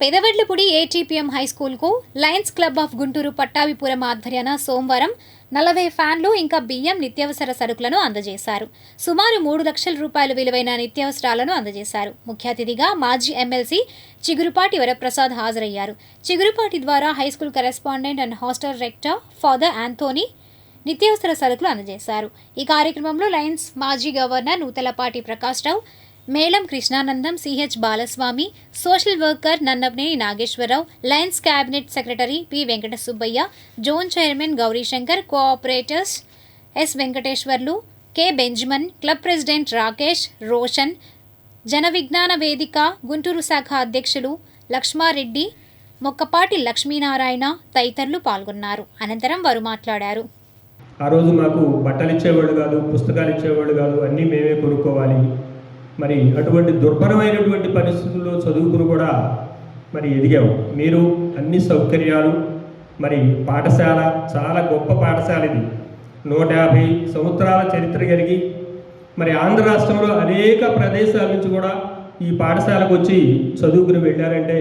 Pedavadlapudi ATPM high స్కూల్కు Lions club of Guntur Pattabhipuram ఆధ్వర్యాన సోమవారం నలభై ఫ్యాన్లు ఇంకా బియ్యం నిత్యావసర సరుకులను అందజేశారు. సుమారు మూడు లక్షల రూపాయలు విలువైన నిత్యావసరాలను అందజేశారు. ముఖ్య అతిథిగా మాజీ ఎమ్మెల్సీ చిగురుపాటి వరప్రసాద్ హాజరయ్యారు. చిగురుపాటి ద్వారా high school correspondent and hostel rector father Anthony నిత్యావసర సరుకులు అందజేశారు. ఈ కార్యక్రమంలో లయన్స్ మాజీ governor Nuthalapati Prakash Rao Melam Krishnanandam CH Balaswamy social worker Nannapaneni Nageswara Rao Lions cabinet secretary P Venkata Subbaiah zone chairman Gowrishankar cooperators S Venkateswarlu K Benjamin club president Rakesh Roshan Jana Vignana Vedika Guntur శాఖ అధ్యక్షులు లక్ష్మారెడ్డి మొక్కపాటి లక్ష్మీనారాయణ తదితరులు పాల్గొన్నారు. అనంతరం వారు మాట్లాడారు. ఆ రోజు మాకు బట్టలు ఇచ్చేవాళ్ళు కాదు పుస్తకాలు ఇచ్చేవాళ్ళు కాదు అన్నీ మేమే కొనుక్కోవాలి. మరి అటువంటి దుర్భరమైనటువంటి పరిస్థితుల్లో చదువుకుని కూడా మరి ఎదిగావు. మీరు అన్ని సౌకర్యాలు మరి పాఠశాల చాలా గొప్ప పాఠశాల ఇది. నూట యాభై సంవత్సరాల చరిత్ర కలిగి మరి ఆంధ్ర రాష్ట్రంలో అనేక ప్రదేశాల నుంచి కూడా ఈ పాఠశాలకు వచ్చి చదువుకుని వెళ్ళారంటే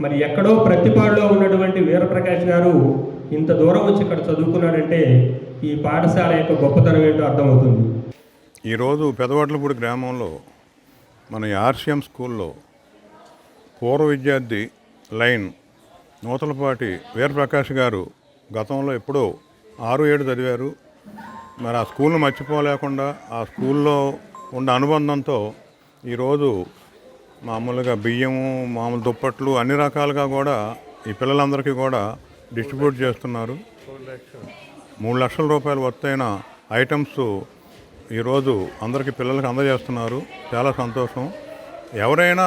మరి ఎక్కడో ప్రతిపాడులో ఉన్నటువంటి వీరప్రకాష్ గారు ఇంత దూరం వచ్చి ఇక్కడ చదువుకున్నాడంటే ఈ పాఠశాల యొక్క గొప్పతనం ఏంటో అర్థమవుతుంది. ఈరోజు పెదవడ్లపూడి గ్రామంలో మన ఆర్సిఎం స్కూల్లో పూర్వ విద్యార్థి లైన్ నూతలపాటి వీరప్రకాష్ గారు గతంలో ఎప్పుడో ఆరు ఏడు చదివారు. మరి ఆ స్కూల్ను మర్చిపోలేకుండా ఆ స్కూల్లో ఉన్న అనుబంధంతో ఈరోజు మామూలుగా బియ్యము మామూలు దుప్పట్లు అన్ని రకాలుగా కూడా ఈ పిల్లలందరికీ కూడా డిస్ట్రిబ్యూట్ చేస్తున్నారు. మూడు లక్షల రూపాయలు వర్తైన ఐటమ్స్ ఈరోజు అందరికీ పిల్లలకి అందజేస్తున్నారు. చాలా సంతోషం. ఎవరైనా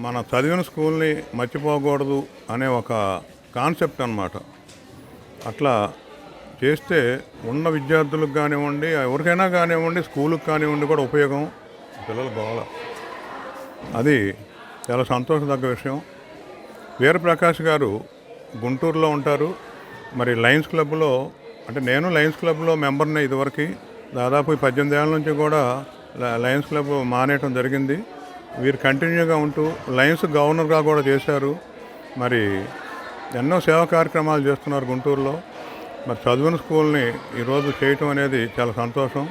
మన చదివిన స్కూల్ని మర్చిపోకూడదు అనే ఒక కాన్సెప్ట్ అన్నమాట. అట్లా చేస్తే ఉన్న విద్యార్థులకు కానివ్వండి ఎవరికైనా కానివ్వండి స్కూలుకి కానివ్వండి కూడా ఉపయోగం. పిల్లలు గోళ అది చాలా సంతోషదగ్గ విషయం. వీరప్రకాష్ గారు గుంటూరులో ఉంటారు. మరి లయన్స్ క్లబ్లో అంటే నేను లయన్స్ క్లబ్లో మెంబర్ని ఇదివరకు. దాదాపు పద్దెనిమిది ఏళ్ళ నుంచి కూడా లయన్స్ క్లబ్ మానేయటం జరిగింది. వీరు కంటిన్యూగా ఉంటూ లయన్స్ గవర్నర్గా కూడా చేశారు. మరి ఎన్నో సేవా కార్యక్రమాలు చేస్తున్నారు గుంటూరులో. మరి చదువున స్కూల్ని ఈరోజు చేయటం అనేది చాలా సంతోషం.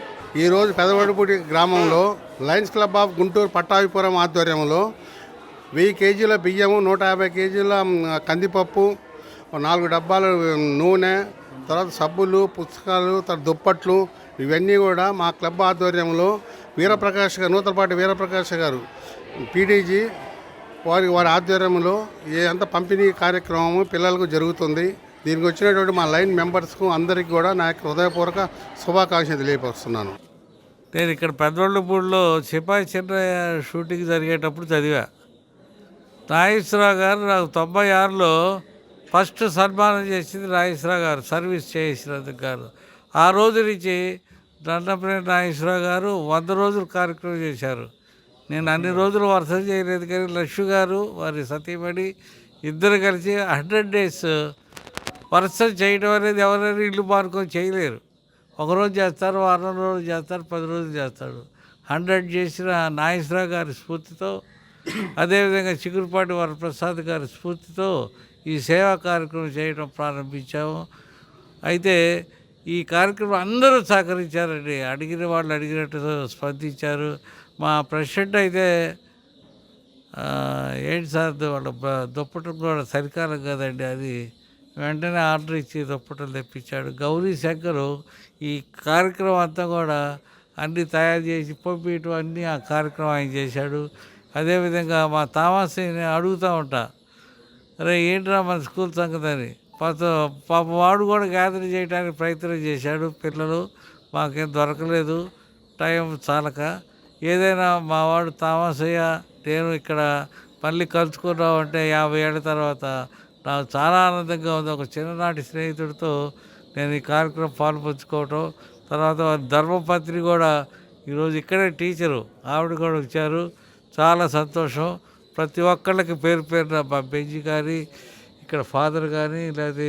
ఈరోజు పెదవడిపూటి గ్రామంలో Lions club of Guntur Pattabhipuram ఆధ్వర్యంలో వెయ్యి కేజీల బియ్యము నూట యాభై కేజీల కందిపప్పు నాలుగు డబ్బాలు నూనె తర్వాత సబ్బులు పుస్తకాలు తర్వాత దుప్పట్లు ఇవన్నీ కూడా మా క్లబ్ ఆధ్వర్యంలో వీరప్రకాష్ గారు నూతనపాటి వీరప్రకాష్ గారు పీడీజీ వారి వారి ఆధ్వర్యంలో ఏ అంత పంపిణీ కార్యక్రమము పిల్లలకు జరుగుతుంది. దీనికి వచ్చినటువంటి మా లైన్ మెంబర్స్కు అందరికీ కూడా నా యొక్క హృదయపూర్వక శుభాకాంక్షలు తెలియపరుస్తున్నాను. నేను ఇక్కడ పెద్దవాళ్ళపూడిలో సిపాయి చిన్న షూటింగ్ జరిగేటప్పుడు చదివా. నాగేశ్వరరావు గారు నాకు తొంభై ఆరులో ఫస్ట్ సన్మానం చేసింది నాగేశ్వరరావు గారు సర్వీస్ చేసినందుకు గారు. ఆ రోజు నుంచి దండపల్లి నాగేశ్వరరావు గారు వంద రోజులు కార్యక్రమం చేశారు. నేను అన్ని రోజులు వరుస చేయలేదు కానీ లక్ష్మి గారు వారి సతీమణి ఇద్దరు కలిసి హండ్రెడ్ డేస్ వరుస చేయడం అనేది ఎవరైనా ఇల్లు మార్కొని చేయలేరు. ఒకరోజు చేస్తారు వారం రోజులు చేస్తారు పది రోజులు చేస్తాడు హండ్రెడ్ చేసిన నాగేశ్వరరావు గారి స్ఫూర్తితో అదేవిధంగా చిగురుపాటి వరప్రసాద్ గారి స్ఫూర్తితో ఈ సేవా కార్యక్రమం చేయడం ప్రారంభించాము. అయితే ఈ కార్యక్రమం అందరూ సహకరించారండి. అడిగిన వాళ్ళు అడిగినట్టు స్పందించారు. మా ప్రెసిడెంట్ అయితే ఏంటి సార్ వాళ్ళ దుప్పటం కూడా సరికాలం కదండి అది. వెంటనే ఆర్డర్ ఇచ్చి దుప్పటలు తెప్పించాడు. గౌరీ శంకరు ఈ కార్యక్రమం అంతా కూడా అన్నీ తయారు చేసి పంపించడం అన్నీ ఆ కార్యక్రమం ఆయన చేశాడు. అదేవిధంగా మా తామాసిని అడుగుతూ ఉంటా. అరే ఏంట్రా మన స్కూల్ సంగతి అని పాప వాడు కూడా గ్యాదర్ చేయడానికి ప్రయత్నం చేశాడు పిల్లలు. మాకేం దొరకలేదు. టైం చాలక. ఏదైనా మా వాడు తామసయ్య నేను ఇక్కడ మళ్ళీ కలుసుకున్నావు అంటే యాభై ఏళ్ళ తర్వాత నాకు చాలా ఆనందంగా ఉంది. ఒక చిన్ననాటి స్నేహితుడితో నేను ఈ కార్యక్రమం పాల్పంచుకోవటం తర్వాత ధర్మపత్రి కూడా ఈరోజు ఇక్కడే టీచరు. ఆవిడ కూడా వచ్చారు. చాలా సంతోషం. ప్రతి ఒక్కళ్ళకి పేరు పేరున మా బెంజి గారి ఇక్కడ ఫాదర్ కానీ లేకపోతే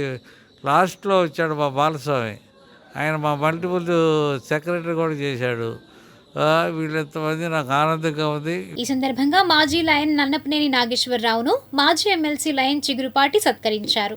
లాస్ట్లో వచ్చాడు మా బాలస్వామి. ఆయన మా మల్టిపుల్ సెక్రటరీ కూడా చేశాడు. వీళ్ళెంతమంది నాకు ఆనందంగా ఉంది. ఈ సందర్భంగా మాజీ లయన్ నన్నపనేని నాగేశ్వరరావును మాజీ ఎమ్మెల్సీ లయన్ చిగురుపాటి సత్కరించారు.